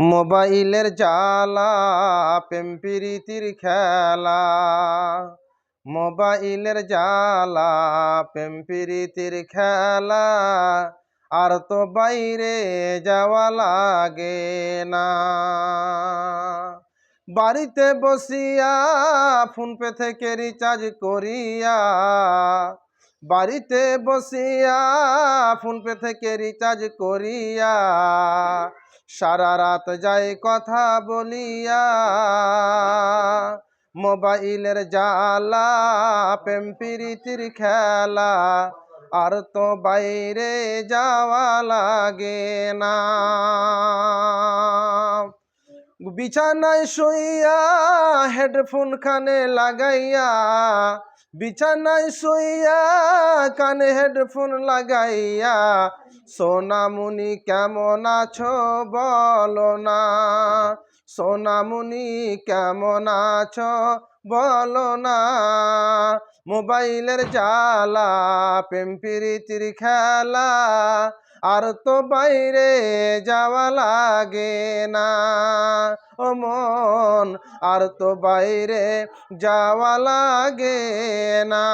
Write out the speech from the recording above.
মোবাইলের জালা পেম্পিরিতির খেলা। মোবাইলের জালা পেম্পিরিতির খেলা। আর তো বাইরে যাওয়া লাগে না। বাড়িতে বসিয়া ফোনপে থেকে রিচার্জ করিয়া বাড়িতে বসিয়া ফোন পে থেকে রিচার্জ করিয়া সারা রাত যায় কথা বলিয়া মোবাইলের জালা পেম্পিরিতির খেলা, আর তো বাইরে যাওয়া লাগে না। বিছানায় শুইয়া হেডফোন কানে লাগাইয়া, বিছানায় শুইয়া কানে হেডফোন লাগাইয়া সোনামুনি কেমন আছো বলো না। সোনামুনি, কেমন আছো? বলো না। মোবাইলের জালা পেম্পিরিতির খেলা, আর তো বাইরে যাওয়া লাগে না। ও মন, আর তো বাইরে যাওয়া লাগে না।